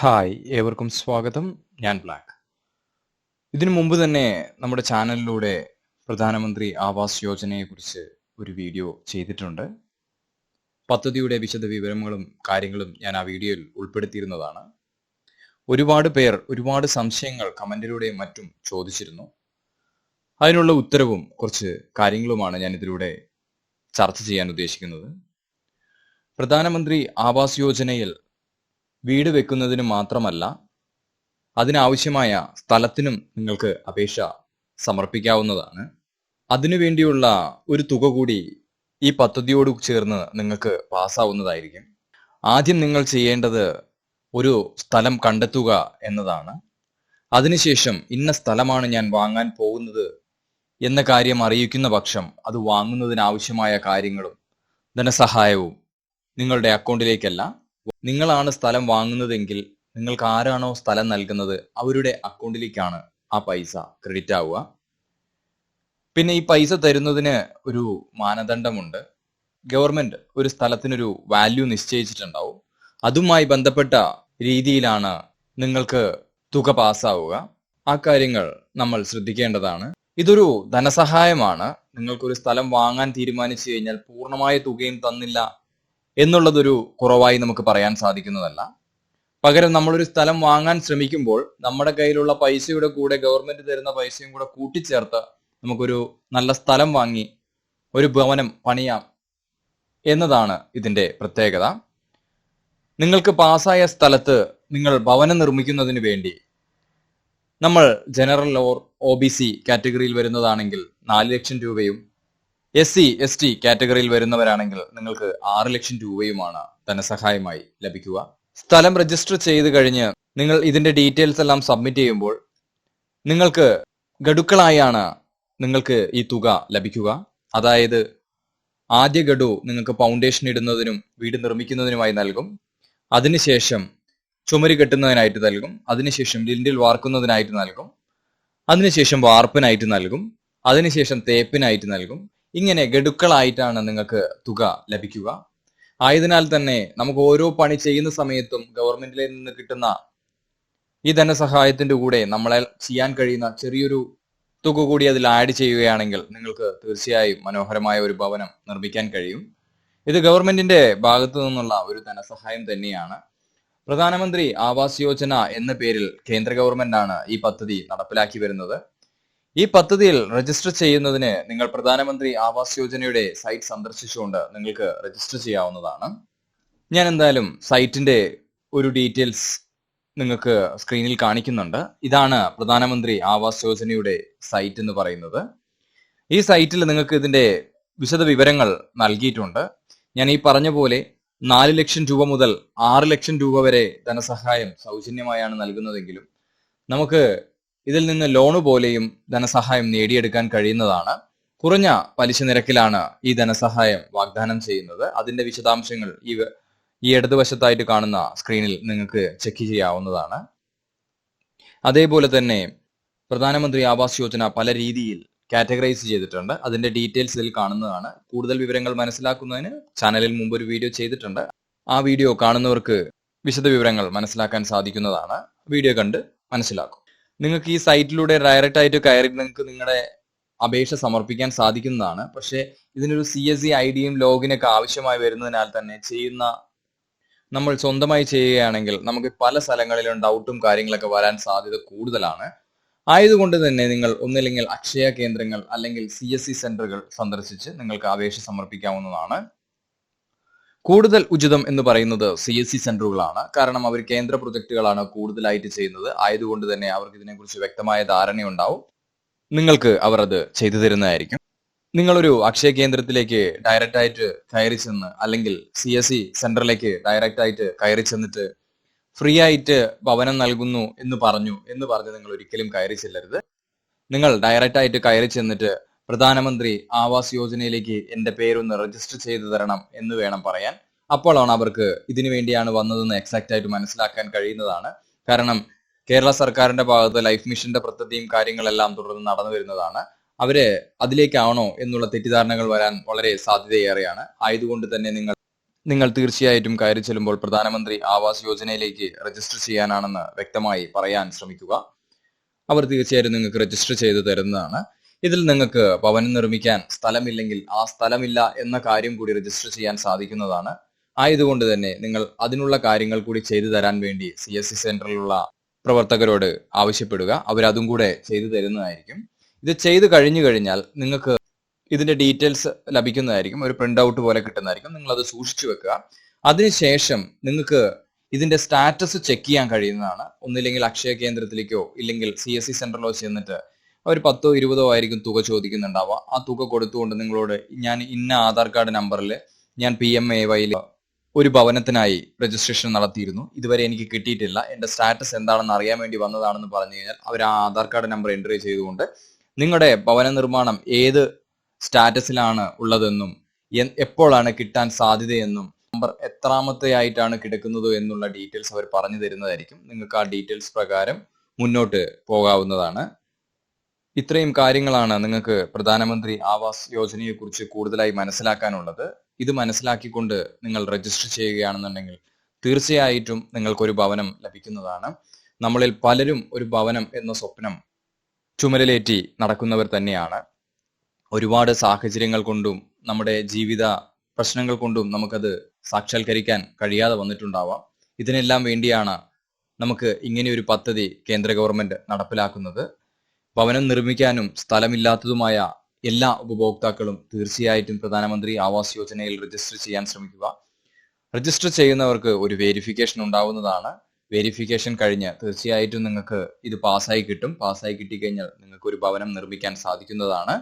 Hi ഏവർക്കും സ്വാഗതം. ഞാൻ ബ്ലാക്ക്. ഇതിനു മുമ്പ് തന്നെ നമ്മുടെ ചാനലിലൂടെ പ്രധാനമന്ത്രി ആവാസ് യോജനയെക്കുറിച്ച് ഒരു വീഡിയോ ചെയ്തിട്ടുണ്ട്. പദ്ധതിയുടെ വിശദ വിവരങ്ങളും കാര്യങ്ങളും ഞാൻ ആ വീഡിയോയിൽ ഉൾപ്പെടുത്തിയിരുന്നതാണ്. ഒരുപാട് പേർ ഒരുപാട് സംശയങ്ങൾ കമന്റിലൂടെയും മറ്റും ചോദിച്ചിരുന്നു. അതിനുള്ള ഉത്തരവും കുറച്ച് കാര്യങ്ങളുമാണ് ഞാൻ ഇതിലൂടെ ചർച്ച ചെയ്യാൻ ഉദ്ദേശിക്കുന്നത്. പ്രധാനമന്ത്രി ആവാസ് യോജനയിൽ വീട് വെക്കുന്നതിന് മാത്രമല്ല അതിനാവശ്യമായ സ്ഥലത്തിനും നിങ്ങൾക്ക് അപേക്ഷ സമർപ്പിക്കാവുന്നതാണ്. അതിനുവേണ്ടിയുള്ള ഒരു തുക കൂടി ഈ പദ്ധതിയോട് ചേർന്ന് നിങ്ങൾക്ക് പാസ്സാവുന്നതായിരിക്കും. ആദ്യം നിങ്ങൾ ചെയ്യേണ്ടത് ഒരു സ്ഥലം കണ്ടെത്തുക എന്നതാണ്. അതിനുശേഷം ഇന്ന സ്ഥലമാണ് ഞാൻ വാങ്ങാൻ പോകുന്നത് എന്ന കാര്യം അറിയിക്കുന്ന പക്ഷം അത് വാങ്ങുന്നതിനാവശ്യമായ കാര്യങ്ങളും ധനസഹായവും നിങ്ങളുടെ അക്കൗണ്ടിലേക്കല്ല നിങ്ങളാണ് സ്ഥലം വാങ്ങുന്നതെങ്കിൽ നിങ്ങൾക്ക് ആരാണോ സ്ഥലം നൽകുന്നത് അവരുടെ അക്കൗണ്ടിലേക്കാണ് ആ പൈസ ക്രെഡിറ്റ് ആവുക. പിന്നെ ഈ പൈസ തരുന്നതിന് ഒരു മാനദണ്ഡമുണ്ട്. ഗവൺമെന്റ് ഒരു സ്ഥലത്തിനൊരു വാല്യൂ നിശ്ചയിച്ചിട്ടുണ്ടാവും. അതുമായി ബന്ധപ്പെട്ട രീതിയിലാണ് നിങ്ങൾക്ക് തുക പാസ്സാവുക. ആ കാര്യങ്ങൾ നമ്മൾ ശ്രദ്ധിക്കേണ്ടതാണ്. ഇതൊരു ധനസഹായമാണ്. നിങ്ങൾക്കൊരു സ്ഥലം വാങ്ങാൻ തീരുമാനിച്ചു കഴിഞ്ഞാൽ പൂർണമായ തുകയും തന്നില്ല എന്നുള്ളതൊരു കുറവായി നമുക്ക് പറയാൻ സാധിക്കുന്നതല്ല. പകരം നമ്മളൊരു സ്ഥലം വാങ്ങാൻ ശ്രമിക്കുമ്പോൾ നമ്മുടെ കയ്യിലുള്ള പൈസയുടെ കൂടെ ഗവൺമെന്റ് തരുന്ന പൈസയും കൂടെ കൂട്ടിച്ചേർത്ത് നമുക്കൊരു നല്ല സ്ഥലം വാങ്ങി ഒരു ഭവനം പണിയാം എന്നതാണ് ഇതിന്റെ പ്രത്യേകത. നിങ്ങൾക്ക് പാസ്സായ സ്ഥലത്ത് നിങ്ങൾ ഭവനം നിർമ്മിക്കുന്നതിന് വേണ്ടി നമ്മൾ general or O B C കാറ്റഗറിയിൽ വരുന്നതാണെങ്കിൽ നാല് ലക്ഷം രൂപയും എസ് സി എസ് ടി കാറ്റഗറിയിൽ വരുന്നവരാണെങ്കിൽ നിങ്ങൾക്ക് ആറ് ലക്ഷം രൂപയുമാണ് ധനസഹായമായി ലഭിക്കുക. സ്ഥലം രജിസ്റ്റർ ചെയ്ത് കഴിഞ്ഞ് നിങ്ങൾ ഇതിന്റെ ഡീറ്റെയിൽസ് എല്ലാം സബ്മിറ്റ് ചെയ്യുമ്പോൾ നിങ്ങൾക്ക് ഗഡുക്കളായാണ് നിങ്ങൾക്ക് ഈ തുക ലഭിക്കുക. അതായത് ആദ്യ ഗഡു നിങ്ങൾക്ക് ഫൗണ്ടേഷൻ ഇടുന്നതിനും വീട് നിർമ്മിക്കുന്നതിനുമായി നൽകും. അതിനുശേഷം ചുമര് കെട്ടുന്നതിനായിട്ട് നൽകും. അതിനുശേഷം ലിൻഡിൽ വാർക്കുന്നതിനായിട്ട് നൽകും. അതിനുശേഷം വാർപ്പിനായിട്ട് നൽകും. അതിനുശേഷം തേപ്പിനായിട്ട് നൽകും. ഇങ്ങനെ ഗഡുക്കളായിട്ടാണ് നിങ്ങൾക്ക് തുക ലഭിക്കുക. ആയതിനാൽ തന്നെ നമുക്ക് ഓരോ പണി ചെയ്യുന്ന സമയത്തും ഗവൺമെന്റിൽ നിന്ന് കിട്ടുന്ന ഈ ധനസഹായത്തിന്റെ കൂടെ നമ്മളെ ചെയ്യാൻ കഴിയുന്ന ചെറിയൊരു തുക കൂടി അതിൽ ആഡ് ചെയ്യുകയാണെങ്കിൽ നിങ്ങൾക്ക് തീർച്ചയായും മനോഹരമായ ഒരു ഭവനം നിർമ്മിക്കാൻ കഴിയും. ഇത് ഗവൺമെന്റിന്റെ ഭാഗത്തു നിന്നുള്ള ഒരു ധനസഹായം തന്നെയാണ്. പ്രധാനമന്ത്രി ആവാസ് യോജന എന്ന പേരിൽ കേന്ദ്ര ഗവൺമെന്റാണ് ഈ പദ്ധതി നടപ്പിലാക്കി വരുന്നത്. ഈ പദ്ധതിയിൽ രജിസ്റ്റർ ചെയ്യുന്നതിന് നിങ്ങൾ പ്രധാനമന്ത്രി ആവാസ് യോജനയുടെ സൈറ്റ് സന്ദർശിച്ചുകൊണ്ട് നിങ്ങൾക്ക് രജിസ്റ്റർ ചെയ്യാവുന്നതാണ്. ഞാൻ എന്തായാലും സൈറ്റിന്റെ ഒരു ഡീറ്റെയിൽസ് നിങ്ങൾക്ക് സ്ക്രീനിൽ കാണിക്കുന്നുണ്ട്. ഇതാണ് പ്രധാനമന്ത്രി ആവാസ് യോജനയുടെ സൈറ്റ് എന്ന് പറയുന്നത്. ഈ സൈറ്റിൽ നിങ്ങൾക്ക് ഇതിന്റെ വിശദ വിവരങ്ങൾ നൽകിയിട്ടുണ്ട്. ഞാൻ ഈ പറഞ്ഞ പോലെ നാല് ലക്ഷം രൂപ മുതൽ ആറ് ലക്ഷം രൂപ വരെ ധനസഹായം സൗജന്യമായാണ് നൽകുന്നതെങ്കിലും നമുക്ക് ഇതിൽ നിന്ന് ലോണ് പോലെയും ധനസഹായം നേടിയെടുക്കാൻ കഴിയുന്നതാണ്. കുറഞ്ഞ പലിശ നിരക്കിലാണ് ഈ ധനസഹായം വാഗ്ദാനം ചെയ്യുന്നത്. അതിന്റെ വിശദാംശങ്ങൾ ഈ ഈ ഇടതുവശത്തായിട്ട് കാണുന്ന സ്ക്രീനിൽ നിങ്ങൾക്ക് ചെക്ക് ചെയ്യാവുന്നതാണ്. അതേപോലെ തന്നെ പ്രധാനമന്ത്രി ആവാസ് യോജന പല രീതിയിൽ കാറ്റഗറൈസ് ചെയ്തിട്ടുണ്ട്. അതിന്റെ ഡീറ്റെയിൽസ് ഇതിൽ കാണുന്നതാണ്. കൂടുതൽ വിവരങ്ങൾ മനസ്സിലാക്കുന്നതിന് ചാനലിൽ മുമ്പ് ഒരു വീഡിയോ ചെയ്തിട്ടുണ്ട്. ആ വീഡിയോ കാണുന്നവർക്ക് വിശദ വിവരങ്ങൾ മനസ്സിലാക്കാൻ സാധിക്കുന്നതാണ്. വീഡിയോ കണ്ട് മനസ്സിലാക്കും. നിങ്ങൾക്ക് ഈ സൈറ്റിലൂടെ ഡയറക്റ്റ് ആയിട്ട് കയറി നിങ്ങൾക്ക് നിങ്ങളുടെ അപേക്ഷ സമർപ്പിക്കാൻ സാധിക്കുന്നതാണ്. പക്ഷേ ഇതിനൊരു സി എസ് സി ഐ ഡിയും ലോഗിനൊക്കെ ആവശ്യമായി വരുന്നതിനാൽ തന്നെ ചെയ്യുന്ന നമ്മൾ സ്വന്തമായി ചെയ്യുകയാണെങ്കിൽ നമുക്ക് പല സ്ഥലങ്ങളിലും ഡൗട്ടും കാര്യങ്ങളൊക്കെ വരാൻ സാധ്യത കൂടുതലാണ്. ആയതുകൊണ്ട് തന്നെ നിങ്ങൾ ഒന്നില്ലെങ്കിൽ അക്ഷയ കേന്ദ്രങ്ങൾ അല്ലെങ്കിൽ സി എസ് സി സെന്ററുകൾ സന്ദർശിച്ച് നിങ്ങൾക്ക് അപേക്ഷ സമർപ്പിക്കാവുന്നതാണ്. കൂടുതൽ ഉചിതം എന്ന് പറയുന്നത് സി എസ് സി സെന്ററുകളാണ്. കാരണം അവർ കേന്ദ്ര പ്രൊജക്ടുകളാണ് കൂടുതലായിട്ട് ചെയ്യുന്നത്. ആയതുകൊണ്ട് തന്നെ അവർക്ക് ഇതിനെക്കുറിച്ച് വ്യക്തമായ ധാരണയുണ്ടാവും. നിങ്ങൾക്ക് അവർ അത് ചെയ്തു തരുന്നതായിരിക്കും. നിങ്ങളൊരു അക്ഷയ കേന്ദ്രത്തിലേക്ക് ഡയറക്റ്റ് ആയിട്ട് കയറി ചെന്ന് അല്ലെങ്കിൽ സി എസ് സി സെന്ററിലേക്ക് ഡയറക്റ്റ് ആയിട്ട് കയറി ചെന്നിട്ട് ഫ്രീ ആയിട്ട് ഭവനം നൽകുന്നു എന്ന് പറഞ്ഞു എന്ന് പറഞ്ഞ് നിങ്ങൾ ഒരിക്കലും കയറി ചെല്ലരുത്. നിങ്ങൾ ഡയറക്റ്റ് ആയിട്ട് കയറി ചെന്നിട്ട് പ്രധാനമന്ത്രി ആവാസ് യോജനയിലേക്ക് എന്റെ പേരൊന്ന് രജിസ്റ്റർ ചെയ്തു തരണം എന്ന് വേണം പറയാൻ. അപ്പോഴാണ് അവർക്ക് ഇതിനു വേണ്ടിയാണ് വന്നതെന്ന് എക്സാക്റ്റ് ആയിട്ട് മനസ്സിലാക്കാൻ കഴിയുന്നതാണ്. കാരണം കേരള സർക്കാരിന്റെ ഭാഗത്ത് ലൈഫ് മിഷന്റെ പദ്ധതിയും കാര്യങ്ങളെല്ലാം തുടർന്ന് നടന്നു വരുന്നതാണ്. അവർ അതിലേക്കാണോ എന്നുള്ള തെറ്റിദ്ധാരണകൾ വരാൻ വളരെ സാധ്യതയേറെയാണ്. ആയതുകൊണ്ട് തന്നെ നിങ്ങൾ നിങ്ങൾ തീർച്ചയായിട്ടും കയറി ചെല്ലുമ്പോൾ പ്രധാനമന്ത്രി ആവാസ് യോജനയിലേക്ക് രജിസ്റ്റർ ചെയ്യാനാണെന്ന് വ്യക്തമായി പറയാൻ ശ്രമിക്കുക. അവർ തീർച്ചയായിട്ടും നിങ്ങൾക്ക് രജിസ്റ്റർ ചെയ്ത് തരുന്നതാണ്. ഇതിൽ നിങ്ങൾക്ക് ഭവനം നിർമ്മിക്കാൻ സ്ഥലമില്ലെങ്കിൽ ആ സ്ഥലമില്ല എന്ന കാര്യം കൂടി രജിസ്റ്റർ ചെയ്യാൻ സാധിക്കുന്നതാണ്. ആയതുകൊണ്ട് തന്നെ നിങ്ങൾ അതിനുള്ള കാര്യങ്ങൾ കൂടി ചെയ്തു തരാൻ വേണ്ടി സി എസ് സി സെന്ററിലുള്ള പ്രവർത്തകരോട് ആവശ്യപ്പെടുക. അവരതും കൂടെ ചെയ്തു തരുന്നതായിരിക്കും. ഇത് ചെയ്തു കഴിഞ്ഞു കഴിഞ്ഞാൽ നിങ്ങൾക്ക് ഇതിന്റെ ഡീറ്റെയിൽസ് ലഭിക്കുന്നതായിരിക്കും. ഒരു പ്രിന്റ് ഔട്ട് പോലെ കിട്ടുന്നതായിരിക്കും. നിങ്ങൾ അത് സൂക്ഷിച്ചു വെക്കുക. അതിനുശേഷം നിങ്ങൾക്ക് ഇതിന്റെ സ്റ്റാറ്റസ് ചെക്ക് ചെയ്യാൻ കഴിയുന്നതാണ്. ഒന്നില്ലെങ്കിൽ അക്ഷയ കേന്ദ്രത്തിലേക്കോ ഇല്ലെങ്കിൽ സി എസ് സി സെന്ററിലോ ചെന്നിട്ട് ഒരു പത്തോ ഇരുപതോ ആയിരിക്കും തുക ചോദിക്കുന്നുണ്ടാവുക. ആ തുക കൊടുത്തുകൊണ്ട് നിങ്ങളോട് ഞാൻ ഇന്ന ആധാർ കാർഡ് നമ്പറിൽ ഞാൻ പി എം എ വൈയിൽ ഒരു ഭവനത്തിനായി രജിസ്ട്രേഷൻ നടത്തിയിരുന്നു. ഇതുവരെ എനിക്ക് കിട്ടിയിട്ടില്ല. എന്റെ സ്റ്റാറ്റസ് എന്താണെന്ന് അറിയാൻ വേണ്ടി വന്നതാണെന്ന് പറഞ്ഞു കഴിഞ്ഞാൽ അവർ ആ ആധാർ കാർഡ് നമ്പർ എൻട്രി ചെയ്തുകൊണ്ട് നിങ്ങളുടെ ഭവന നിർമ്മാണം ഏത് സ്റ്റാറ്റസിലാണ് ഉള്ളതെന്നും എപ്പോഴാണ് കിട്ടാൻ സാധ്യതയെന്നും നമ്പർ എത്രാമത്തെ ആയിട്ടാണ് കിടക്കുന്നത് എന്നുള്ള ഡീറ്റെയിൽസ് അവർ പറഞ്ഞു തരുന്നതായിരിക്കും. നിങ്ങൾക്ക് ആ ഡീറ്റെയിൽസ് പ്രകാരം മുന്നോട്ട് പോകാവുന്നതാണ്. ഇത്രയും കാര്യങ്ങളാണ് നിങ്ങൾക്ക് പ്രധാനമന്ത്രി ആവാസ് യോജനയെ കുറിച്ച് കൂടുതലായി മനസ്സിലാക്കാനുള്ളത്. ഇത് മനസ്സിലാക്കിക്കൊണ്ട് നിങ്ങൾ രജിസ്റ്റർ ചെയ്യുകയാണെന്നുണ്ടെങ്കിൽ തീർച്ചയായിട്ടും നിങ്ങൾക്കൊരു ഭവനം ലഭിക്കുന്നതാണ്. നമ്മളിൽ പലരും ഒരു ഭവനം എന്ന സ്വപ്നം ചുമലിലേറ്റി നടക്കുന്നവർ തന്നെയാണ്. ഒരുപാട് സാഹചര്യങ്ങൾ കൊണ്ടും നമ്മുടെ ജീവിത പ്രശ്നങ്ങൾ കൊണ്ടും നമുക്കത് സാക്ഷാത്കരിക്കാൻ കഴിയാതെ വന്നിട്ടുണ്ടാവാം. ഇതിനെല്ലാം വേണ്ടിയാണ് നമുക്ക് ഇങ്ങനെയൊരു പദ്ധതി കേന്ദ്ര ഗവൺമെന്റ് നടപ്പിലാക്കുന്നത്. ഭവനം നിർമ്മിക്കാനും സ്ഥലമില്ലാത്തതുമായ എല്ലാ ഉപഭോക്താക്കളും തീർച്ചയായിട്ടും പ്രധാനമന്ത്രി ആവാസ് യോജനയിൽ രജിസ്റ്റർ ചെയ്യാൻ ശ്രമിക്കുക. രജിസ്റ്റർ ചെയ്യുന്നവർക്ക് ഒരു വെരിഫിക്കേഷൻ ഉണ്ടാവുന്നതാണ്. വെരിഫിക്കേഷൻ കഴിഞ്ഞ് തീർച്ചയായിട്ടും നിങ്ങൾക്ക് ഇത് പാസ്സായി കിട്ടും. പാസ്സായി കിട്ടിക്കഴിഞ്ഞാൽ നിങ്ങൾക്ക് ഒരു ഭവനം നിർമ്മിക്കാൻ സാധിക്കുന്നതാണ്.